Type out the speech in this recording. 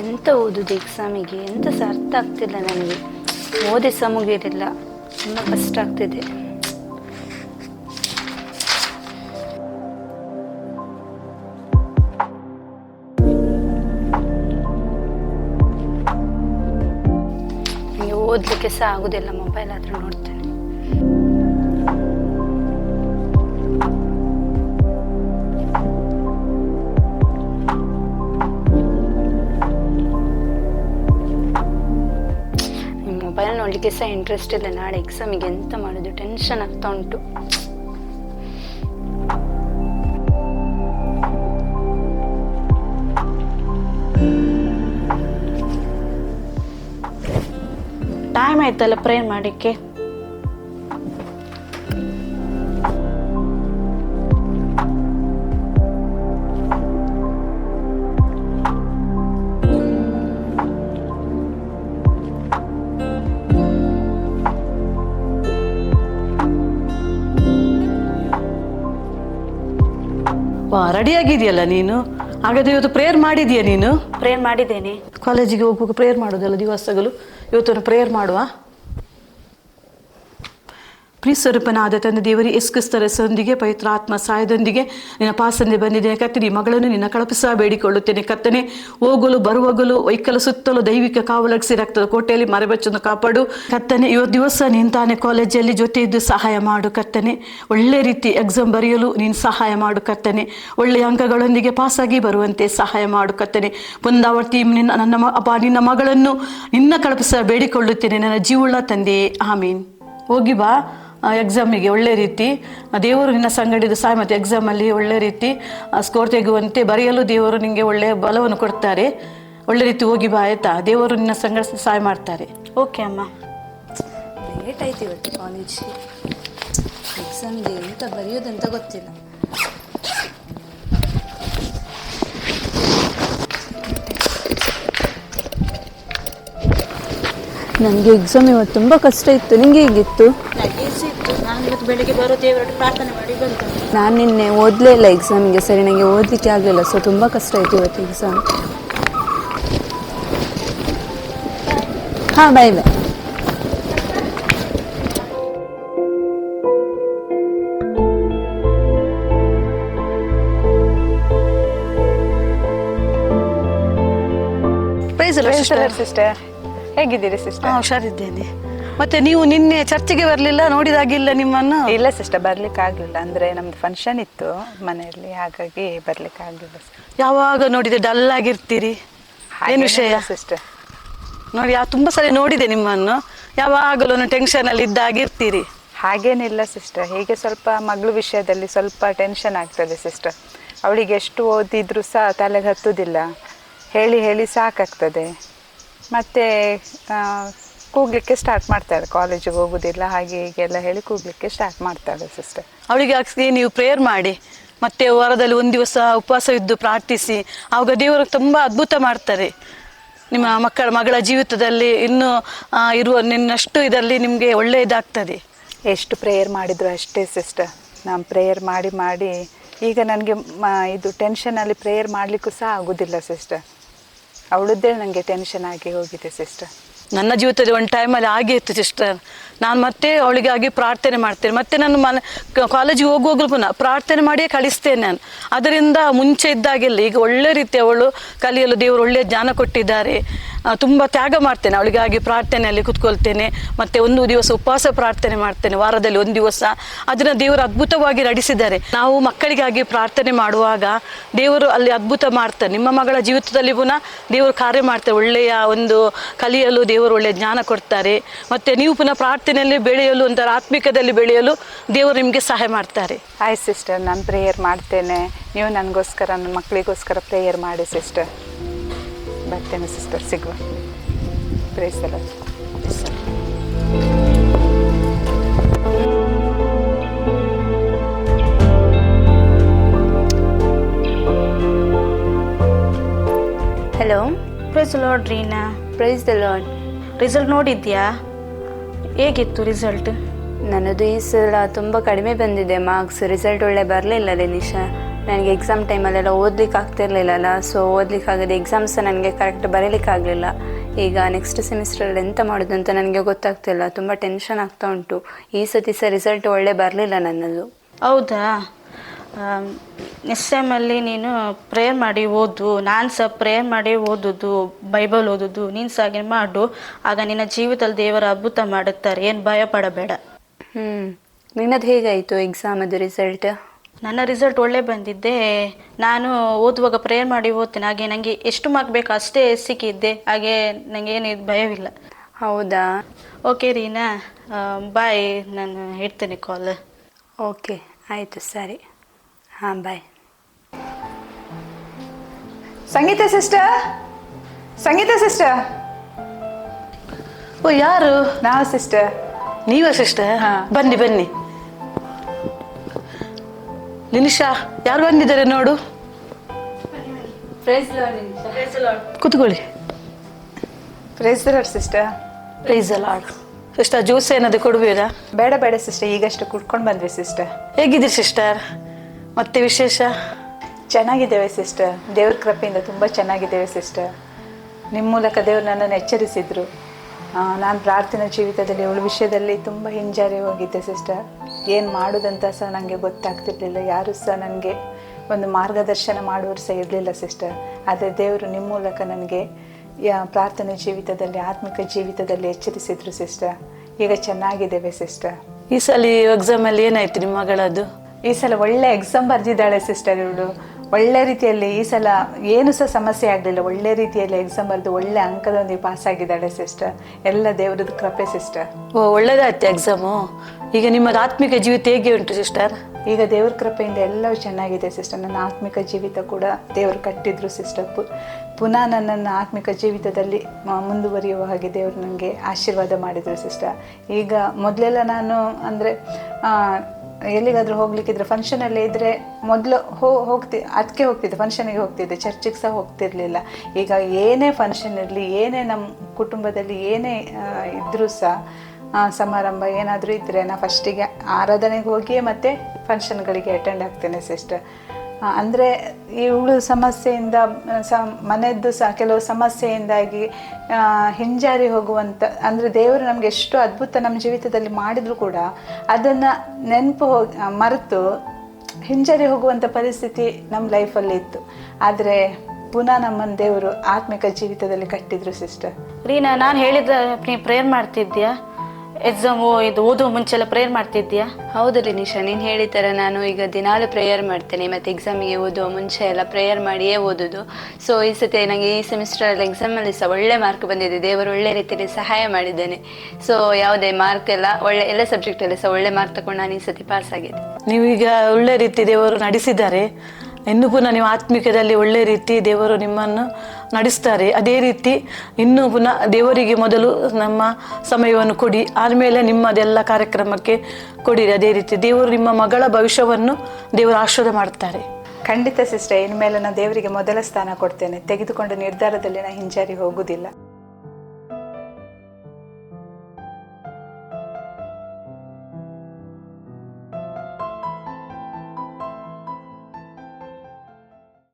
ಎಂತ ಓದುದು ಎಕ್ಸಾಮಿಗೆ ಎಂತ ಸಹ ಅರ್ಥ ಆಗ್ತಿಲ್ಲ ನನಗೆ. ಓದಿ ಸಹ ಮುಗಿಯಲಿಲ್ಲ ತುಂಬ ಕಷ್ಟ ಆಗ್ತಿದೆ. ಓದಲಿಕ್ಕೆ ಸಹ ಆಗುದಿಲ್ಲ ಮೊಬೈಲ್ ಆದರೂ ನೋಡ್ತೇನೆ. ನೋಡಲಿಕ್ಕೆ ಸಹ ಇಂಟ್ರೆಸ್ಟ್ ಇಲ್ಲ. ನಾಳೆ ಎಕ್ಸಾಮಿಗೆ ಎಂತ ಮಾಡೋದು? ಟೆನ್ಷನ್ ಆಗ್ತಾ ಉಂಟು. ಟೈಮ್ ಆಯ್ತಲ್ಲ ಪ್ರೇಯರ್ ಮಾಡಿಕ್ಕೆ ವಾ ರೆಡಿ ಆಗಿದೆಯಲ್ಲ ನೀನು? ಹಾಗಾದ್ರೆ ಇವತ್ತು ಪ್ರೇಯರ್ ಮಾಡಿದೀಯಾ ನೀನು? ಪ್ರೇಯರ್ ಮಾಡಿದ್ದೇನೆ. ಕಾಲೇಜಿಗೆ ಹೋಗುವಾಗ ಪ್ರೇಯರ್ ಮಾಡೋದಲ್ಲ ದಿವಸಗಳು? ಇವತ್ತು ಪ್ರೇಯರ್ ಮಾಡುವ? ಪ್ರೀಸ್ವರೂಪನಾದ ತಂದೆ ದೇವರಿ ಎಸ್ಕಿಸ್ತರ ಸಂದಿಗೆ ಪವಿತ್ರ ಆತ್ಮ ಸಹಾಯದೊಂದಿಗೆ ನಿನ್ನ ಪಾಸಂದೆ ಬಂದಿದ್ದೇನೆ. ಕತ್ತನೆ ಮಗಳನ್ನು ನಿನ್ನ ಕಳಪಿಸ ಬೇಡಿಕೊಳ್ಳುತ್ತೇನೆ. ಕತ್ತನೆ ಹೋಗಲು, ಬರುವಾಗಲು, ವೈಕಲ ಸುತ್ತಲೂ ದೈವಿಕ ಕಾವಲಗಿಸಿ ರಕ್ತದ ಕೋಟೆಯಲ್ಲಿ ಮರೆಬಚ್ಚನ್ನು ಕಾಪಾಡು. ಕತ್ತನೆ ಇವತ್ತು ದಿವಸ ನೀನು ತಾನೇ ಕಾಲೇಜಲ್ಲಿ ಜೊತೆ ಇದ್ದು ಸಹಾಯ ಮಾಡು. ಕತ್ತನೆ ಒಳ್ಳೆ ರೀತಿ ಎಕ್ಸಾಮ್ ಬರೆಯಲು ನೀನು ಸಹಾಯ ಮಾಡು. ಕತ್ತನೆ ಒಳ್ಳೆಯ ಅಂಕಗಳೊಂದಿಗೆ ಪಾಸಾಗಿ ಬರುವಂತೆ ಸಹಾಯ ಮಾಡು. ಕತ್ತನೆ ಪುನರಾವರ್ತಿ ನಿನ್ನ, ನನ್ನ ಅಪ್ಪ ನಿನ್ನ ಮಗಳನ್ನು ನಿನ್ನ ಕಳಪಿಸ ಬೇಡಿಕೊಳ್ಳುತ್ತೇನೆ. ನನ್ನ ಜೀವುಳ್ಳ ತಂದೆಯೇ, ಆಮೀನ್. ಹೋಗಿ ಬಾ. ಎಕ್ಸಾಮಿಗೆ ಒಳ್ಳೆ ರೀತಿ ದೇವರು ನಿನ್ನ ಸಂಗಡಿದ ಸಹಾಯ ಮತ್ತು ಎಕ್ಸಾಮಲ್ಲಿ ಒಳ್ಳೆ ರೀತಿ ಸ್ಕೋರ್ ತೆಗೆಯುವಂತೆ ಬರೆಯಲು ದೇವರು ನಿಮಗೆ ಒಳ್ಳೆಯ ಬಲವನ್ನು ಕೊಡ್ತಾರೆ. ಒಳ್ಳೆ ರೀತಿ ಹೋಗಿ ಬಾ ಆಯ್ತಾ? ದೇವರು ನಿನ್ನ ಸಂಗಡ ಸಹಾಯ ಮಾಡ್ತಾರೆ. ಓಕೆ ಅಮ್ಮ. ಲೇಟ್ ಆಯ್ತು ಇವತ್ತು ಕಾಲೇಜ್ ಎಕ್ಸಾಮ್ಗೆ ಎಂತ ಬರೆಯೋದಂತ ಗೊತ್ತಿಲ್ಲ. ನನಗೆ ಎಕ್ಸಾಮ್ ಇವತ್ತು ತುಂಬ ಕಷ್ಟ ಇತ್ತು. ನಿಂಗೆ ಹೇಗಿತ್ತು? ನಾನು ಇವತ್ತು ಬೆಳಿಗ್ಗೆ ಬರೋ ದೇವರೊಟ್ಟು ಪ್ರಾರ್ಥನೆ ಮಾಡಿ ಬಂತು ನಾನು ನಿನ್ನೆ ಓದಲೇ ಇಲ್ಲ ಎಕ್ಸಾಮಿಗೆ ಸರಿ ನನಗೆ ಓದಲಿಕ್ಕೆ ಆಗಲಿಲ್ಲ ಸೊ ತುಂಬ ಕಷ್ಟ ಆಯಿತು ಇವತ್ತು ಎಕ್ಸಾಮ್ ಹಾಂ ಬಾಯ್ ಬಾಯ್ ಪ್ರೈಸ್ ಸಿಸ್ಟರ್ ಹೇಗಿದ್ದೀರಿ ಸಿಸ್ಟರ್ ಹುಷಾರಿದ್ದೇನೆ. ಮತ್ತೆ ನೀವು ನಿನ್ನೆ ಚರ್ಚಿಗೆ ಬರಲಿಲ್ಲ ನೋಡಿದಾಗಿಲ್ಲ ನಿಮ್ಮನ್ನು? ಇಲ್ಲ ಸಿಸ್ಟರ್ ಬರ್ಲಿಕ್ಕೆ ಆಗ್ಲಿಲ್ಲ ಅಂದ್ರೆ ನಮ್ದು ಫಂಕ್ಷನ್ ಇತ್ತು ಮನೆಯಲ್ಲಿ ಹಾಗಾಗಿ ಬರ್ಲಿಕ್ಕೆ ಆಗ್ಲಿಲ್ಲ ಯಾವಾಗ ನೋಡಿದೆ? ಡಲ್ ಆಗಿರ್ತೀರಿ. ಏನು ವಿಷಯ? ಸಿಸ್ಟರ್ ನೋಡಿ ಯಾ ತುಂಬಾ ಸಲ ನೋಡಿದೆ ನಿಮ್ಮನ್ನು. ಯಾವಾಗಲೂ ಟೆನ್ಷನ್ ಅಲ್ಲಿ ಇದ್ದಾಗಿರ್ತೀರಿ. ಹಾಗೇನಿಲ್ಲ ಸಿಸ್ಟರ್ ಹೀಗೆ ಸ್ವಲ್ಪ ಮಗಳು ವಿಷಯದಲ್ಲಿ ಸ್ವಲ್ಪ ಟೆನ್ಷನ್ ಆಗ್ತದೆ ಸಿಸ್ಟರ್ ಅವಳಿಗೆ ಎಷ್ಟು ಓದಿದ್ರು ಸಹ ತಲೆಗೆ ಹತ್ತುದಿಲ್ಲ. ಹೇಳಿ ಹೇಳಿ ಸಾಕಾಗ್ತದೆ. ಮತ್ತೆ ಕೂಗ್ಲಿಕ್ಕೆ ಸ್ಟಾರ್ಟ್ ಮಾಡ್ತಾರೆ ಕಾಲೇಜಿಗೆ ಹೋಗುದಿಲ್ಲ ಹಾಗೆ ಹೀಗೆಲ್ಲ ಹೇಳಿ ಕೂಗ್ಲಿಕ್ಕೆ ಸ್ಟಾರ್ಟ್ ಮಾಡ್ತಾರೆ ಸಿಸ್ಟರ್ ಅವಳಿಗೆ ಹಾಕಿ ನೀವು ಪ್ರೇಯರ್ ಮಾಡಿ. ಮತ್ತೆ ವಾರದಲ್ಲಿ ಒಂದು ದಿವಸ ಉಪವಾಸ ಇದ್ದು ಪ್ರಾರ್ಥಿಸಿ. ಆವಾಗ ದೇವರು ತುಂಬ ಅದ್ಭುತ ಮಾಡ್ತಾರೆ. ನಿಮ್ಮ ಮಕ್ಕಳ ಮಗಳ ಜೀವಿತದಲ್ಲಿ ಇನ್ನೂ ಆ, ಇರುವ ನಿನ್ನಷ್ಟು ಇದರಲ್ಲಿ ನಿಮಗೆ ಒಳ್ಳೆಯದಾಗ್ತದೆ ಎಷ್ಟು ಪ್ರೇಯರ್ ಮಾಡಿದ್ರು ಅಷ್ಟೇ ಸಿಸ್ಟರ್ ನಾನು ಪ್ರೇಯರ್ ಮಾಡಿ ಮಾಡಿ ಈಗ ನನಗೆ ಇದು ಟೆನ್ಷನಲ್ಲಿ ಪ್ರೇಯರ್ ಮಾಡಲಿಕ್ಕೂ ಸಹ ಆಗೋದಿಲ್ಲ ಸಿಸ್ಟರ್ ಅವಳದ್ದೇ ನನಗೆ ಟೆನ್ಷನ್ ಆಗಿ ಹೋಗಿದೆ ಸಿಸ್ಟರ್ ನನ್ನ ಜೀವಿತದ ಒಂದು ಟೈಮಲ್ಲಿ ಆಗೇ ಇತ್ತು ಸಿಸ್ಟರ್. ನಾನು ಮತ್ತೆ ಅವಳಿಗಾಗಿ ಪ್ರಾರ್ಥನೆ ಮಾಡ್ತೇನೆ. ಮತ್ತೆ ನಾನು ಮನೆ ಕಾಲೇಜಿಗೆ ಹೋಗುವಾಗಲೂ ಪ್ರಾರ್ಥನೆ ಮಾಡಿಯೇ ಕಳಿಸ್ತೇನೆ ನಾನು. ಅದರಿಂದ ಮುಂಚೆ ಇದ್ದಾಗೆಲ್ಲ ಈಗ ಒಳ್ಳೆ ರೀತಿ ಅವಳು ಕಲಿಯಲು ದೇವರು ಒಳ್ಳೆಯ ಜ್ಞಾನ ಕೊಟ್ಟಿದ್ದಾರೆ. ತುಂಬ ತ್ಯಾಗ ಮಾಡ್ತೇನೆ, ಅವಳಿಗಾಗಿ ಪ್ರಾರ್ಥನೆಯಲ್ಲಿ ಕುತ್ಕೊಳ್ತೇನೆ, ಮತ್ತೆ ಒಂದು ದಿವಸ ಉಪವಾಸ ಪ್ರಾರ್ಥನೆ ಮಾಡ್ತೇನೆ, ವಾರದಲ್ಲಿ ಒಂದು ದಿವಸ. ಅದನ್ನು ದೇವರು ಅದ್ಭುತವಾಗಿ ನಡೆಸಿದ್ದಾರೆ. ನಾವು ಮಕ್ಕಳಿಗಾಗಿ ಪ್ರಾರ್ಥನೆ ಮಾಡುವಾಗ ದೇವರು ಅಲ್ಲಿ ಅದ್ಭುತ ಮಾಡ್ತಾರೆ ನಿಮ್ಮ ಮಗಳ ಜೀವಿತದಲ್ಲಿ ಪುನಃ ದೇವರು ಕಾರ್ಯ ಮಾಡ್ತಾರೆ, ಒಳ್ಳೆಯ ಒಂದು ಕಲಿಯಲು ದೇವರು ಒಳ್ಳೆಯ ಜ್ಞಾನ ಕೊಡ್ತಾರೆ. ಮತ್ತೆ ನೀವು ಪುನಃ ಪ್ರಾರ್ಥನೆಯಲ್ಲಿ ಬೆಳೆಯಲು, ಒಂಥರ ಆತ್ಮಿಕದಲ್ಲಿ ಬೆಳೆಯಲು ದೇವರು ನಿಮಗೆ ಸಹಾಯ ಮಾಡ್ತಾರೆ. ಆಯ್ ಸಿಸ್ಟರ್ ನಾನು ಪ್ರೇಯರ್ ಮಾಡ್ತೇನೆ. ನೀವು ನನಗೋಸ್ಕರ, ನನ್ನ ಮಕ್ಕಳಿಗೋಸ್ಕರ ಪ್ರೇಯರ್ ಮಾಡಿ ಸಿಸ್ಟರ್ ಬರ್ತೇನೆ ಸಿಸ್ಟರ್ ಸಿಗುವ ಪ್ರೇಸಲ್ಲ hello praise lord Reena praise the lord result ನೋಡಿದ್ಯಾ? ಹೇಗಿತ್ತು ರಿಸಲ್ಟ್ ನನ್ನದು ಈ ಸಲ ತುಂಬ ಕಡಿಮೆ ಬಂದಿದೆ ಮಾರ್ಕ್ಸ್. ರಿಸಲ್ಟ್ ಒಳ್ಳೆ ಬರಲಿಲ್ಲ ಲಿನಿಶಾ ನನಗೆ ಎಕ್ಸಾಮ್ ಟೈಮಲ್ಲೆಲ್ಲ ಓದ್ಲಿಕ್ಕೆ ಆಗ್ತಿರ್ಲಿಲ್ಲಲ್ಲ ಸೊ ಓದ್ಲಿಕ್ಕೆ ಆಗದೆ ಎಕ್ಸಾಮ್ಸ್ ನನಗೆ ಕರೆಕ್ಟ್ ಬರೀಲಿಕ್ಕೆ ಆಗಲಿಲ್ಲ. ಈಗ ನೆಕ್ಸ್ಟ್ ಸೆಮಿಸ್ಟ್ರಲ್ಲಿ ಎಂತ ಮಾಡೋದು ಅಂತ ನನಗೆ ಗೊತ್ತಾಗ್ತಿಲ್ಲ ತುಂಬ ಟೆನ್ಷನ್ ಆಗ್ತಾ ಉಂಟು. ಈ ಸತಿ ಸಹ ರಿಸಲ್ಟ್ ಒಳ್ಳೆ ಬರಲಿಲ್ಲ ನನ್ನದು. ಹೌದಾ? ನೆಕ್ಸ್ಟ್ ಟೈಮಲ್ಲಿ ನೀನು ಪ್ರೇಯರ್ ಮಾಡಿ ಓದು. ನಾನು ಸಹ ಪ್ರೇಯರ್ ಮಾಡಿ ಓದೋದು ಬೈಬಲ್ ಓದೋದು ನೀನು ಸಹ ಹಾಗೆ ಮಾಡು. ಆಗ ನಿನ್ನ ಜೀವಿತದಲ್ಲಿ ದೇವರ ಅದ್ಭುತ ಮಾಡುತ್ತಾರೆ. ಏನು ಭಯ ಪಡಬೇಡ. ಹ್ಞೂ ನಿನ್ನದು ಹೇಗಾಯಿತು ಎಕ್ಸಾಮದು ರಿಸಲ್ಟ್ ನನ್ನ ರಿಸಲ್ಟ್ ಒಳ್ಳೆ ಬಂದಿದ್ದೆ ನಾನು ಓದುವಾಗ ಪ್ರೇಯರ್ ಮಾಡಿ ಓದ್ತೇನೆ. ಹಾಗೆ ನನಗೆ ಎಷ್ಟು ಮಾರ್ಕ್ ಬೇಕು ಅಷ್ಟೇ ಸಿಕ್ಕಿದ್ದೆ. ಹಾಗೆ ನನಗೇನು ಏನು ಭಯವಿಲ್ಲ. ಹೌದಾ? ಓಕೆ ರೀನಾ. ಬಾಯ್ ನಾನು ಇಡ್ತೇನೆ ಕಾಲ್ ಓಕೆ ಆಯಿತು ಸರಿ. ಹಾಂ ಬಾಯ್ ಸಂಗೀತ ಸಿಸ್ಟರ್ ಸಂಗೀತ ಸಿಸ್ಟರ್ ಓ ಯಾರು? ನಾವು ಸಿಸ್ಟರ್ ನೀವ ಸಿಸ್ಟರ್ ಹಾ. ಬನ್ನಿ ಬನ್ನಿ. ನಿನಿಷಾ ಯಾರು ಬಂದಿದ್ದಾರೆ ನೋಡು? ಕೂತ್ಕೊಳ್ಳಿ. ಪ್ರೇಸರ್ sister praise lord sister juice ಏನಾದ್ರು ಕೊಡ್ಬೋದಾ ಬೇಡ ಬೇಡ ಸಿಸ್ಟರ್ ಈಗಷ್ಟು ಕುಡ್ಕೊಂಡು ಬಂದ್ವಿ ಸಿಸ್ಟರ್ ಹೇಗಿದ್ದೀರಿ ಸಿಸ್ಟರ್ ಮತ್ತೆ ವಿಶೇಷ? ಚೆನ್ನಾಗಿದ್ದೇವೆ ಸಿಸ್ಟರ್ ದೇವ್ರ ಕೃಪೆಯಿಂದ ತುಂಬ ಚೆನ್ನಾಗಿದ್ದೇವೆ ಸಿಸ್ಟರ್ ನಿಮ್ಮ ಮೂಲಕ ದೇವರು ನನ್ನನ್ನು ಎಚ್ಚರಿಸಿದ್ರು. ನಾನು ಪ್ರಾರ್ಥನಾ ಜೀವಿತದಲ್ಲಿ ಅವಳ ವಿಷಯದಲ್ಲಿ ತುಂಬ ಹಿಂಜಾರಿ ಹೋಗಿದ್ದೆ ಸಿಸ್ಟರ್ ಏನು ಮಾಡೋದಂತ ಸಹ ನನಗೆ ಗೊತ್ತಾಗ್ತಿರ್ಲಿಲ್ಲ. ಯಾರು ಸಹ ನನಗೆ ಒಂದು ಮಾರ್ಗದರ್ಶನ ಮಾಡುವರು ಸಹ ಇರಲಿಲ್ಲ ಸಿಸ್ಟರ್ ಆದರೆ ದೇವರು ನಿಮ್ಮ ಮೂಲಕ ನನಗೆ ಯಾ ಪ್ರಾರ್ಥನೆ ಜೀವಿತದಲ್ಲಿ ಆತ್ಮಿಕ ಜೀವಿತದಲ್ಲಿ ಎಚ್ಚರಿಸಿದ್ರು ಸಿಸ್ಟರ್ ಈಗ ಚೆನ್ನಾಗಿದ್ದೇವೆ ಸಿಸ್ಟರ್ ಈ ಸಲ ಎಕ್ಸಾಮ್ ಅಲ್ಲಿ ಏನಾಯ್ತು ನಿಮ್ಮ ಮಗಳದು ಈ ಸಲ ಒಳ್ಳೆ ಎಕ್ಸಾಮ್ ಬರೆದಿದ್ದಾಳೆ ಸಿಸ್ಟರ್ ಇವಳು. ಒಳ್ಳೆ ರೀತಿಯಲ್ಲಿ ಈ ಸಲ ಏನು ಸಹ ಸಮಸ್ಯೆ ಆಗಲಿಲ್ಲ. ಒಳ್ಳೆ ರೀತಿಯಲ್ಲಿ ಎಕ್ಸಾಮ್ ಬರೆದು ಒಳ್ಳೆ ಅಂಕದೊಂದಿಗೆ ಪಾಸ್ ಆಗಿದ್ದಾಳೆ ಸಿಸ್ಟರ್ ಎಲ್ಲ ದೇವರದ್ದು ಕೃಪೆ ಸಿಸ್ಟರ್ ಓ ಒಳ್ಳೇದಾಯ್ತು ಎಕ್ಸಾಮು ಈಗ ನಿಮ್ಮದು ಆತ್ಮಿಕ ಜೀವಿತ ಹೇಗೆ ಉಂಟು ಸಿಸ್ಟರ್ ಈಗ ದೇವ್ರ ಕೃಪೆಯಿಂದ ಎಲ್ಲವೂ ಚೆನ್ನಾಗಿದೆ ಸಿಸ್ಟರ್ ನನ್ನ ಆತ್ಮಿಕ ಜೀವಿತ ಕೂಡ ದೇವರು ಕಟ್ಟಿದ್ರು ಸಿಸ್ಟರ್ ಪುನಃ ನನ್ನನ್ನು ಆತ್ಮಿಕ ಜೀವಿತದಲ್ಲಿ ಮುಂದುವರಿಯುವ ಹಾಗೆ ದೇವರು ನನಗೆ ಆಶೀರ್ವಾದ ಮಾಡಿದರು ಸಿಸ್ಟರ್ ಈಗ ಮೊದಲೆಲ್ಲ ನಾನು ಅಂದರೆ ಎಲ್ಲಿಗಾದರೂ ಹೋಗ್ಲಿಕ್ಕಿದ್ರೆ ಫಂಕ್ಷನಲ್ಲೇ ಇದ್ದರೆ ಮೊದಲು ಹೋ, ಹೋಗ್ತಿ ಅದಕ್ಕೆ ಹೋಗ್ತಿದ್ದೆ ಫಂಕ್ಷನಿಗೆ ಹೋಗ್ತಿದ್ದೆ ಚರ್ಚಿಗೆ ಸಹ ಹೋಗ್ತಿರ್ಲಿಲ್ಲ. ಈಗ ಏನೇ ಫಂಕ್ಷನ್ ಇರಲಿ, ಏನೇ ನಮ್ಮ ಕುಟುಂಬದಲ್ಲಿ ಏನೇ ಇದ್ದರೂ ಸಹ ಸಮಾರಂಭ ಏನಾದರೂ ಇದ್ದರೆ ನಾನು ಫಸ್ಟಿಗೆ ಆರಾಧನೆಗೆ ಹೋಗಿಯೇ ಮತ್ತು ಫಂಕ್ಷನ್ಗಳಿಗೆ ಅಟೆಂಡ್ ಆಗ್ತೇನೆ ಸಿಸ್ಟರ್ ಅಂದರೆ ಇವಳು ಸಮಸ್ಯೆಯಿಂದ ಸ ಮನೆಯದ್ದು ಸಹ ಕೆಲವು ಸಮಸ್ಯೆಯಿಂದಾಗಿ ಹಿಂಜಾರಿ ಹೋಗುವಂಥ ಅಂದರೆ ದೇವರು ನಮಗೆ ಎಷ್ಟು ಅದ್ಭುತ ನಮ್ಮ ಜೀವಿತದಲ್ಲಿ ಮಾಡಿದರೂ ಕೂಡ ಅದನ್ನು ನೆನಪು ಹೋಗಿ ಮರೆತು ಹಿಂಜರಿ ಹೋಗುವಂಥ ಪರಿಸ್ಥಿತಿ ನಮ್ಮ ಲೈಫಲ್ಲಿ ಇತ್ತು ಆದರೆ ಪುನಃ ನಮ್ಮನ್ನು ದೇವರು ಆತ್ಮಿಕ ಜೀವಿತದಲ್ಲಿ ಕಟ್ಟಿದ್ರು ಸಿಸ್ಟರ್ ರೀನಾ, ನಾನು ಹೇಳಿದ ನೀ ಪ್ರೇಯರ್ ಮಾಡ್ತಿದ್ಯಾ? ಎಕ್ಸಾಮು ಇದು ಓದುವ ಮುಂಚೆಲ್ಲ ಪ್ರೇಯರ್ ಮಾಡ್ತಿದ್ಯಾ ಹೌದು ರಿನಿಶಾ ನೀನು ಹೇಳಿದ ಥರ ನಾನು ಈಗ ದಿನಾಲು ಪ್ರೇಯರ್ ಮಾಡ್ತೇನೆ ಮತ್ತು ಎಕ್ಸಾಮಿಗೆ ಓದುವ ಮುಂಚೆ ಎಲ್ಲ ಪ್ರೇಯರ್ ಮಾಡಿಯೇ ಓದೋದು. ಸೊ ಈ ಸತಿ ನನಗೆ ಈ ಸೆಮಿಸ್ಟರಲ್ಲಿ ಎಕ್ಸಾಮಲ್ಲಿ ಸಹ ಒಳ್ಳೆ ಮಾರ್ಕ್ ಬಂದಿದೆ ದೇವರು ಒಳ್ಳೆ ರೀತಿಯಲ್ಲಿ ಸಹಾಯ ಮಾಡಿದ್ದೇನೆ. ಸೊ ಯಾವುದೇ ಮಾರ್ಕ್ ಎಲ್ಲ ಒಳ್ಳೆ ಎಲ್ಲ ಸಬ್ಜೆಕ್ಟಲ್ಲಿ ಸಹ ಒಳ್ಳೆ ಮಾರ್ಕ್ ತಗೊಂಡು ನಾನು ಈ ಸತಿ ಪಾಸ್ ಆಗಿದೆ ನೀವೀಗ ಒಳ್ಳೆ ರೀತಿ ದೇವರು ನಡೆಸಿದ್ದಾರೆ. ಇನ್ನು ಪುನಃ ನೀವು ಆತ್ಮಿಕದಲ್ಲಿ ಒಳ್ಳೆ ರೀತಿ ದೇವರು ನಿಮ್ಮನ್ನು ನಡೆಸ್ತಾರೆ. ಅದೇ ರೀತಿ ಇನ್ನೂ ಪುನಃ ದೇವರಿಗೆ ಮೊದಲು ನಮ್ಮ ಸಮಯವನ್ನು ಕೊಡಿ. ಆದಮೇಲೆ ನಿಮ್ಮದೆಲ್ಲ ಕಾರ್ಯಕ್ರಮಕ್ಕೆ ಕೊಡಿರಿ. ಅದೇ ರೀತಿ ದೇವರು ನಿಮ್ಮ ಮಗಳ ಭವಿಷ್ಯವನ್ನು ದೇವರು ಆಶೀರ್ವಾದ ಮಾಡ್ತಾರೆ. ಖಂಡಿತ ಸಿಸ್ಟರ್, ಇನ್ಮೇಲೆ ನಾನು ದೇವರಿಗೆ ಮೊದಲ ಸ್ಥಾನ ಕೊಡ್ತೇನೆ. ತೆಗೆದುಕೊಂಡ ನಿರ್ಧಾರದಲ್ಲಿ ನಾನು ಹಿಂಜಾರಿ ಹೋಗುವುದಿಲ್ಲ.